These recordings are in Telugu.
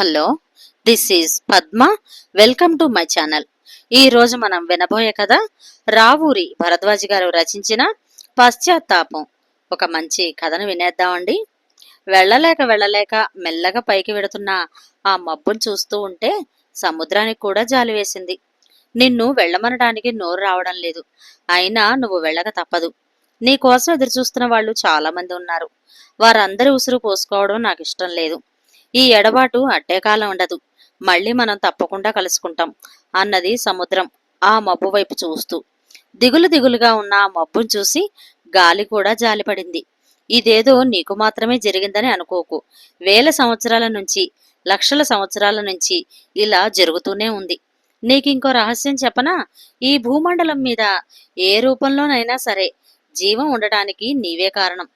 Hello this is Padma. Welcome to my channel. ఈ రోజు మనం వినబోయే కథ రావూరి భరద్వాజ్ గారు రచించిన పశ్చాత్తాపం. ఒక మంచి కథను వినేద్దామండి. వెళ్ళలేక వెళ్ళలేక మెల్లగా పైకి వెడుతున్న ఆ మబ్బును చూస్తూ ఉంటే సముద్రానికి కూడా జాలి వేసింది. నిన్ను వెళ్ళమనడానికి నోరు రావడం లేదు. అయినా నువ్వు వెళ్ళక తప్పదు. నీ కోసం ఎదురు చూస్తున్న వాళ్ళు చాలా మంది ఉన్నారు. వారందరి ఉసురు పోసుకోవడం నాకు ఇష్టం లేదు. ఈ ఎడబాటు అడ్డే కాలం ఉండదు. మళ్ళీ మనం తప్పకుండా కలుసుకుంటాం అన్నది సముద్రం ఆ మబ్బు వైపు చూస్తూ. దిగులు దిగులుగా ఉన్న ఆ మబ్బును చూసి గాలి కూడా జాలిపడింది. ఇదేదో నీకు మాత్రమే జరిగిందని అనుకోకు. వేల సంవత్సరాల నుంచి లక్షల సంవత్సరాల నుంచి ఇలా జరుగుతూనే ఉంది. నీకింకో రహస్యం చెప్పనా? ఈ భూమండలం మీద ఏ రూపంలోనైనా సరే జీవం ఉండటానికి నీవే కారణం.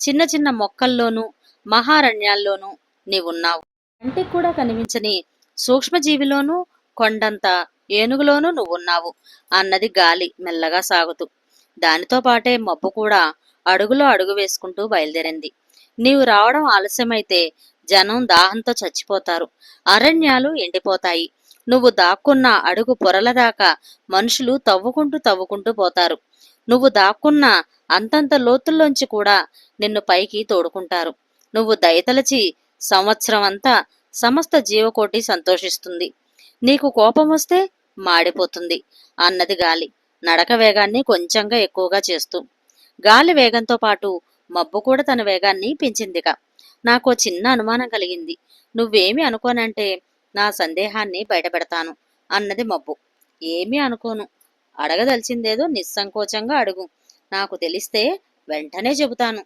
చిన్న చిన్న మొక్కల్లోనూ మహారణ్యాల్లోనూ నీవున్నావు. కంటికి కూడా కనిపించని సూక్ష్మజీవిలోనూ కొండంత ఏనుగులోనూ నువ్వున్నావు. అన్నది గాలి మెల్లగా సాగుతూ. దానితో పాటే మబ్బు కూడా అడుగులో అడుగు వేసుకుంటూ బయలుదేరింది. నీవు రావడం ఆలస్యమైతే జనం దాహంతో చచ్చిపోతారు. అరణ్యాలు ఎండిపోతాయి. నువ్వు దాక్కున్న అడుగు పొరల దాకా మనుషులు తవ్వుకుంటూ తవ్వుకుంటూ పోతారు. నువ్వు దాక్కున్న అంతంత లోతుల్లోంచి కూడా నిన్ను పైకి తోడుకుంటారు. నువ్వు దయతలచి సంవత్సరం అంతా సమస్త జీవకోటి సంతోషిస్తుంది. నీకు కోపం వస్తే మాడిపోతుంది అన్నది గాలి. నడక వేగాన్ని కొంచెంగా ఎక్కువగా చేస్తూ. గాలి వేగంతో పాటు మబ్బు కూడా తన వేగాన్ని పెంచిందిగా నాకు చిన్న అనుమానం కలిగింది. నువ్వేమి అనుకోనంటే నా సందేహాన్ని బయటపెడతాను అన్నది మబ్బు. ఏమీ అనుకోను. అడగదలిచిందేదో నిస్సంకోచంగా అడుగు. నాకు తెలిస్తే వెంటనే చెబుతాను.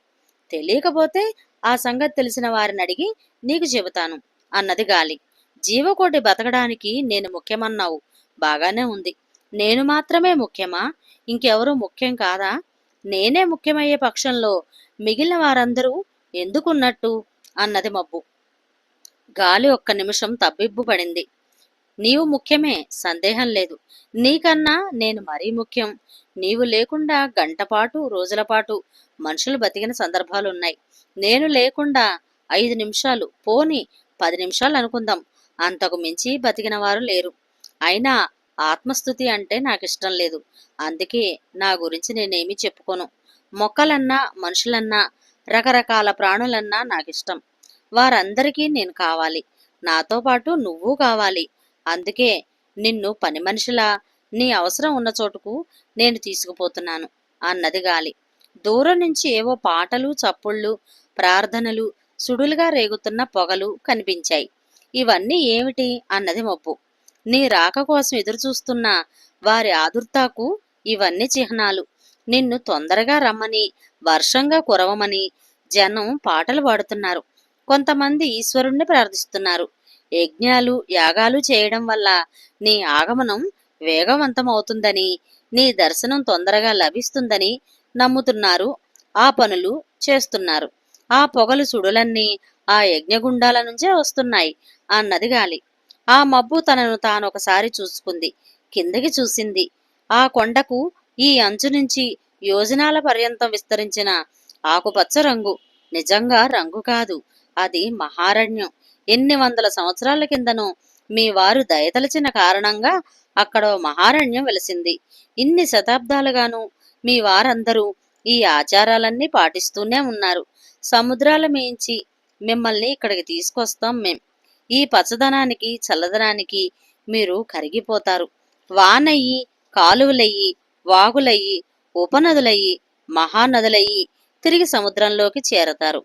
తెలియకపోతే ఆ సంగతి తెలిసిన వారిని అడిగి నీకు చెబుతాను అన్నది గాలి. జీవకోటి బతకడానికి నేను ముఖ్యమన్నావు. బాగానే ఉంది. నేను మాత్రమే ముఖ్యమా? ఇంకెవరూ ముఖ్యం కాదా? నేనే ముఖ్యమయ్యే పక్షంలో మిగిలిన వారందరూ ఎందుకున్నట్టు? అన్నది మబ్బు. గాలి ఒక్క నిమిషం తబ్బిబ్బు పడింది. నీవు ముఖ్యమే సందేహం లేదు. నీకన్నా నేను మరీ ముఖ్యం. నీవు లేకుండా గంటపాటు రోజులపాటు మనుషులు బతికిన సందర్భాలున్నాయి. నేను లేకుండా ఐదు నిమిషాలు పోని పది నిమిషాలు అనుకుందాం. అంతకు మించి బతికిన వారు లేరు. అయినా ఆత్మస్థుతి అంటే నాకు ఇష్టం లేదు. అందుకే నా గురించి నేనేమి చెప్పుకోను. మొక్కలన్నా మనుషులన్నా రకరకాల ప్రాణులన్నా నాకు ఇష్టం వారందరికీ నేను కావాలి. నాతో పాటు నువ్వు కావాలి. అందుకే నిన్ను పని మనిషిలా నీ అవసరం ఉన్న చోటుకు నేను తీసుకుపోతున్నాను అన్నది గాలి. దూరం నుంచి ఏవో పాటలు చప్పుళ్ళు ప్రార్థనలు సుడులుగా రేగుతున్న పొగలు కనిపించాయి. ఇవన్నీ ఏమిటి అన్నది మబ్బు నీ రాక కోసం ఎదురుచూస్తున్న వారి ఆదుర్తాకు ఇవన్నీ చిహ్నాలు. నిన్ను తొందరగా రమ్మని వర్షంగా కురవమని జనం పాటలు పాడుతున్నారు. కొంతమంది ఈశ్వరుణ్ణి ప్రార్థిస్తున్నారు. యజ్ఞాలు యాగాలు చేయడం వల్ల నీ ఆగమనం వేగవంతమవుతుందని నీ దర్శనం తొందరగా లభిస్తుందని నమ్ముతున్నారు ఆ పనులు చేస్తున్నారు. ఆ పొగలు సుడులన్నీ ఆ యజ్ఞగుండాల నుంచే వస్తున్నాయి అన్నది గాలి. ఆ మబ్బు తనను తానొకసారి చూసుకుంది. కిందకి చూసింది. ఆ కొండకు ఈ అంచు నుంచి యోజనాల పర్యంతం విస్తరించిన ఆకుపచ్చ రంగు. నిజంగా రంగు కాదు. అది మహారణ్యం. ఎన్ని వందల సంవత్సరాల కిందనో మీ వారు దయతలచిన కారణంగా అక్కడ మహారణ్యం వెలిసింది. ఇన్ని శతాబ్దాలుగాను మీ వారందరూ ఈ ఆచారాలన్నీ పాటిస్తూనే ఉన్నారు. సముద్రాల మేయించి మిమ్మల్ని ఇక్కడికి తీసుకొస్తాం మేం. ఈ పచ్చదనానికి చల్లదనానికి మీరు కరిగిపోతారు. వానయ్యి కాలువలయ్యి వాగులయ్యి ఉపనదులయ్యి మహానదులయ్యి తిరిగి సముద్రంలోకి చేరతారు.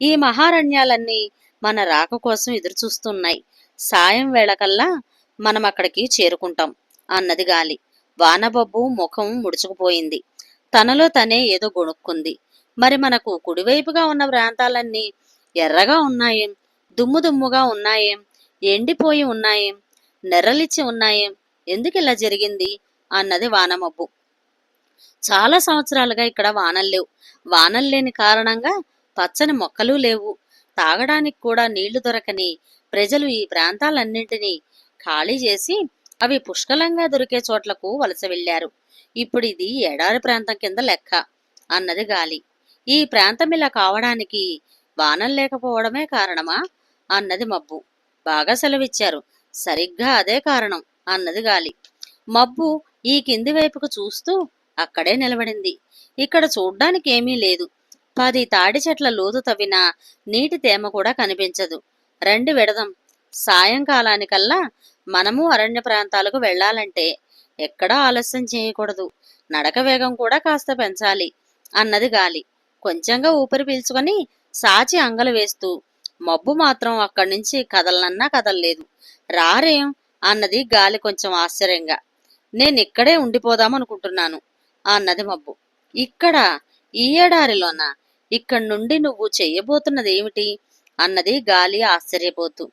ఈ మహారణ్యాలన్నీ మన రాక కోసం ఎదురుచూస్తున్నాయి. సాయం వేళకల్లా మనం అక్కడికి చేరుకుంటాం అన్నది గాలి. వానబబ్బు ముఖం ముడుచుకుపోయింది. తనలో తనే ఏదో గొణుక్కుంది. మరి మనకు కుడివైపుగా ఉన్న ప్రాంతాలన్నీ ఎర్రగా ఉన్నాయేం? దుమ్ము దుమ్ముగా ఉన్నాయేం? ఎండిపోయి ఉన్నాయేం? నెర్రలిచ్చి ఉన్నాయేం? ఎందుకు ఇలా జరిగింది? అన్నది వానమబ్బు. చాలా సంవత్సరాలుగా ఇక్కడ వానలు లేవు. వానలు లేని కారణంగా పచ్చని మొక్కలు లేవు. తాగడానికి కూడా నీళ్ళు దొరకని ప్రజలు ఈ ప్రాంతాలన్నింటినీ ఖాళీ చేసి అవి పుష్కలంగా దొరికే చోట్లకు వలస వెళ్ళారు ఇప్పుడు ఇది ఎడారి ప్రాంతం కింద లెక్క అన్నది గాలి. ఈ ప్రాంతం ఇలా కావడానికి వానం లేకపోవడమే కారణమా? అన్నది మబ్బు. బాగా సెలవిచ్చారు. సరిగ్గా అదే కారణం అన్నది గాలి. మబ్బు ఈ కింది వైపుకు చూస్తూ అక్కడే నిలబడింది. ఇక్కడ చూడ్డానికి ఏమీ లేదు. పది తాడి చెట్ల లోతు తవ్వినా నీటి తేమ కూడా కనిపించదు. రండి విడదం. సాయంకాలానికల్లా మనము అరణ్య ప్రాంతాలకు వెళ్ళాలంటే ఎక్కడా ఆలస్యం చేయకూడదు. నడక వేగం కూడా కాస్త పెంచాలి. అన్నది గాలి. కొంచెంగా ఊపిరి పీల్చుకొని సాచి అంగలు వేస్తూ మబ్బు మాత్రం అక్కడి నుంచి కదలనన్నా కదలలేదు. రారేం? అన్నది గాలి కొంచెం ఆశ్చర్యంగా. నేను ఇక్కడే ఉండిపోదామనుకుంటున్నాను. అన్నది మబ్బు. ఇక్కడ ఈ ఏడారిలోనా ఇక్కడి నుండి నువ్వు చేయబోతున్నదేమిటి? ఏమిటి అన్నది గాలి ఆశ్చర్యపోతూ.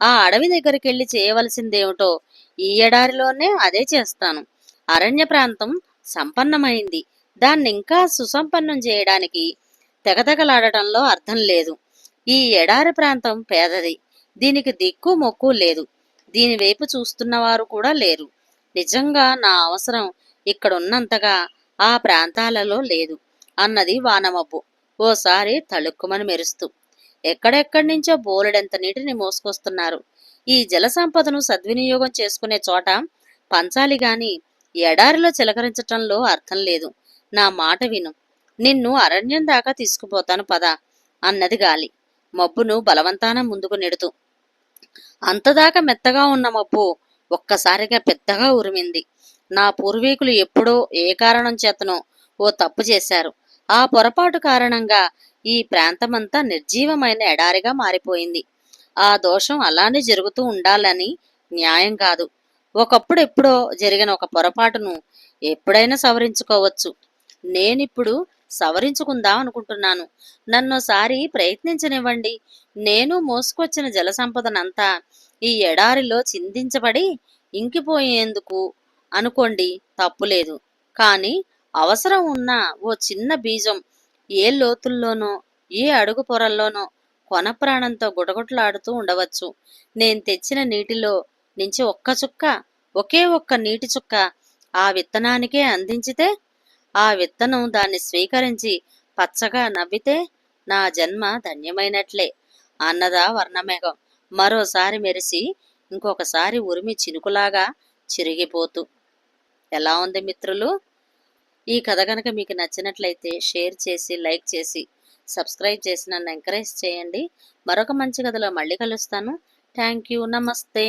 ఆ అడవి దగ్గరికి వెళ్ళి చేయవలసిందేమిటో ఈ ఎడారిలోనే అదే చేస్తాను. అరణ్య ప్రాంతం సంపన్నమైంది. దాన్ని ఇంకా సుసంపన్నం చేయడానికి తెగతగలాడటంలో అర్థం లేదు. ఈ ఎడారి ప్రాంతం పేదది. దీనికి దిక్కు మొక్కు లేదు. దీని వైపు చూస్తున్నవారు కూడా లేరు. నిజంగా నా అవసరం ఇక్కడున్నంతగా ఆ ప్రాంతాలలో లేదు అన్నది వానమబ్బు. ఓసారి తళుక్కుమని మెరుస్తూ ఎక్కడెక్కడి నుంచో బోలెడంత నీటిని మోసుకొస్తున్నారు. ఈ జల సంపదను సద్వినియోగం చేసుకునే చోట పంచాలి గాని ఎడారిలో చిలకరించటంలో అర్థం లేదు. నా మాట విను. నిన్ను అరణ్యం దాకా తీసుకుపోతాను పద అన్నది గాలి. మబ్బును బలవంతాన ముందుకు నెడుతూ అంతదాకా మెత్తగా ఉన్న మబ్బు ఒక్కసారిగా పెద్దగా ఉరిమింది. నా పూర్వీకులు ఎప్పుడో ఏ కారణం చేతనో ఓ తప్పు చేశారు. ఆ పొరపాటు కారణంగా ఈ ప్రాంతమంతా నిర్జీవమైన ఎడారిగా మారిపోయింది. ఆ దోషం అలానే జరుగుతూ ఉండాలని న్యాయం కాదు. ఒకప్పుడు ఎప్పుడో జరిగిన ఒక పొరపాటును ఎప్పుడైనా సవరించుకోవచ్చు. నేనిప్పుడు సవరించుకుందాం అనుకుంటున్నాను. నన్నోసారి ప్రయత్నించనివ్వండి. నేను మోసుకొచ్చిన జల సంపదనంతా ఈ ఎడారిలో చిందించబడి ఇంకిపోయేందుకు అనుకోండి తప్పులేదు. కానీ అవసరం ఉన్న ఓ చిన్న బీజం ఏ లోతుల్లోనో ఏ అడుగు పొరల్లోనో కొన ప్రాణంతో గుటగుటలాడుతూ ఉండవచ్చు. నేను తెచ్చిన నీటిలో నుంచి ఒక్క చుక్క ఒకే ఒక్క నీటి చుక్క ఆ విత్తనానికే అందించితే ఆ విత్తనం దాన్ని స్వీకరించి పచ్చగా నవ్వితే నా జన్మ ధన్యమైనట్లే అన్నదా వర్ణమేఘం. మరోసారి మెరిసి ఇంకొకసారి ఉరిమి చినుకులాగా చిరిగిపోతూ. ఎలా ఉంది మిత్రులు? ఈ కథ కనుక మీకు నచ్చినట్లయితే షేర్ చేసి లైక్ చేసి సబ్స్క్రైబ్ చేసి నన్ను ఎంకరేజ్ చేయండి. మరొక మంచి కథలో మళ్ళీ కలుస్తాను. Thank you. నమస్తే.